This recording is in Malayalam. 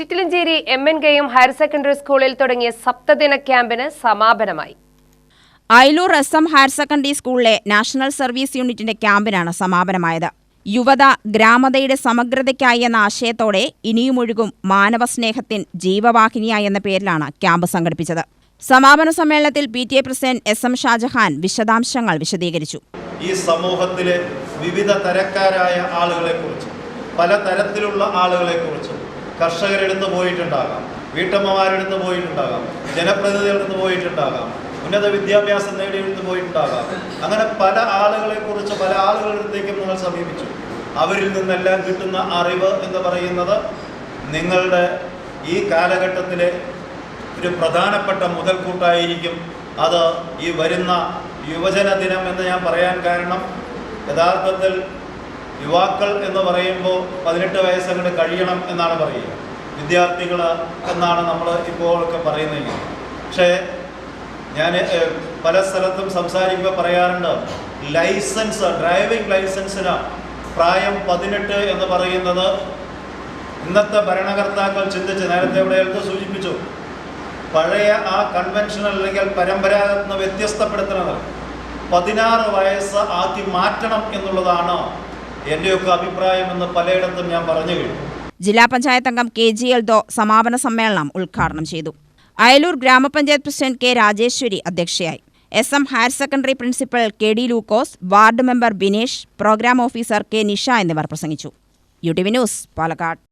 ചിറ്റിലഞ്ചേരി എം എൻ കെയും ഹയർ സെക്കൻഡറി സ്കൂളിൽ തുടങ്ങിയ സപ്തദിന ക്യാമ്പിന് സമാപനമായി. Ayalur S M higher secondary സ്കൂളിലെ നാഷണൽ സർവീസ് യൂണിറ്റിന്റെ ക്യാമ്പിനാണ് സമാപനമായത്. യുവത ഗ്രാമതയുടെ സമഗ്രതയ്ക്കായി എന്ന ആശയത്തോടെ ഇനിയുമൊഴുകും മാനവസ്നേഹത്തിൻ ജീവവാഹിനിയായി എന്ന പേരിലാണ് ക്യാമ്പ് സംഘടിപ്പിച്ചത്. സമാപന സമ്മേളനത്തിൽ P T A president S M Shajahan വിശദാംശങ്ങൾ വിശദീകരിച്ചു. ഈ സമൂഹത്തിലെ വിവിധ തരക്കാരായ ആളുകളെക്കുറിച്ച് പല തരത്തിലുള്ള ആളുകളെക്കുറിച്ച് കർഷകരെടുത്ത് പോയിട്ടുണ്ടാകാം വീട്ടമ്മമാരെടുത്ത് പോയിട്ടുണ്ടാകാം ജനപ്രതിനിധികളെടുത്ത് പോയിട്ടുണ്ടാകാം ഉന്നത വിദ്യാഭ്യാസം നേടിയെടുത്ത് പോയിട്ടുണ്ടാകാം. അങ്ങനെ പല ആളുകളെ കുറിച്ച് പല ആളുകളെടുത്തേക്കും നിങ്ങൾ സമീപിച്ചു. അവരിൽ നിന്നെല്ലാം കിട്ടുന്ന അറിവ് എന്ന് പറയുന്നത് നിങ്ങളുടെ ഈ കാലഘട്ടത്തിലെ ഒരു പ്രധാനപ്പെട്ട മുതൽക്കൂട്ടായിരിക്കും. അത് ഈ വരുന്ന യുവജന ദിനം എന്ന് ഞാൻ പറയാൻ കാരണം യഥാർത്ഥത്തിൽ യുവാക്കൾ എന്ന് പറയുമ്പോൾ പതിനെട്ട് വയസ്സങ്ങോട്ട് കഴിയണം എന്നാണ് പറയുക. വിദ്യാർത്ഥികൾ എന്നാണ് നമ്മൾ ഇപ്പോഴൊക്കെ പറയുന്നത്. പക്ഷേ ഞാൻ പല സ്ഥലത്തും സംസാരിക്കുമ്പോൾ പറയാറുണ്ട് ലൈസൻസ് ഡ്രൈവിംഗ് ലൈസൻസിന് പ്രായം പതിനെട്ട് എന്ന് പറയുന്നത് ഇന്നത്തെ ഭരണകർത്താക്കൾ ചിന്തിച്ച് നേരത്തെ ഇവിടെ സൂചിപ്പിച്ചു പഴയ ആ കൺവെൻഷണൽ അല്ലെങ്കിൽ പരമ്പരാഗത വ്യത്യസ്തപ്പെടുത്തുന്നത് പതിനാറ് വയസ്സ് ആക്കി മാറ്റണം എന്നുള്ളതാണ് എന്റെയൊക്കെ അഭിപ്രായം എന്ന് പലയിടത്തും ഞാൻ പറഞ്ഞു കഴിഞ്ഞു ജില്ലാ പഞ്ചായത്ത് അംഗം കെ ജി എൽ ദോ സമാപന സമ്മേളനം ഉദ്ഘാടനം ചെയ്തു. അയലൂർ ഗ്രാമപഞ്ചായത്ത് പ്രസിഡന്റ് കെ രാജേശ്വരി അധ്യക്ഷയായി. S M higher secondary principal K D Lukose ward member Binesh program officer K Nisha എന്നിവർ പ്രസംഗിച്ചു. U T V news Palakkad.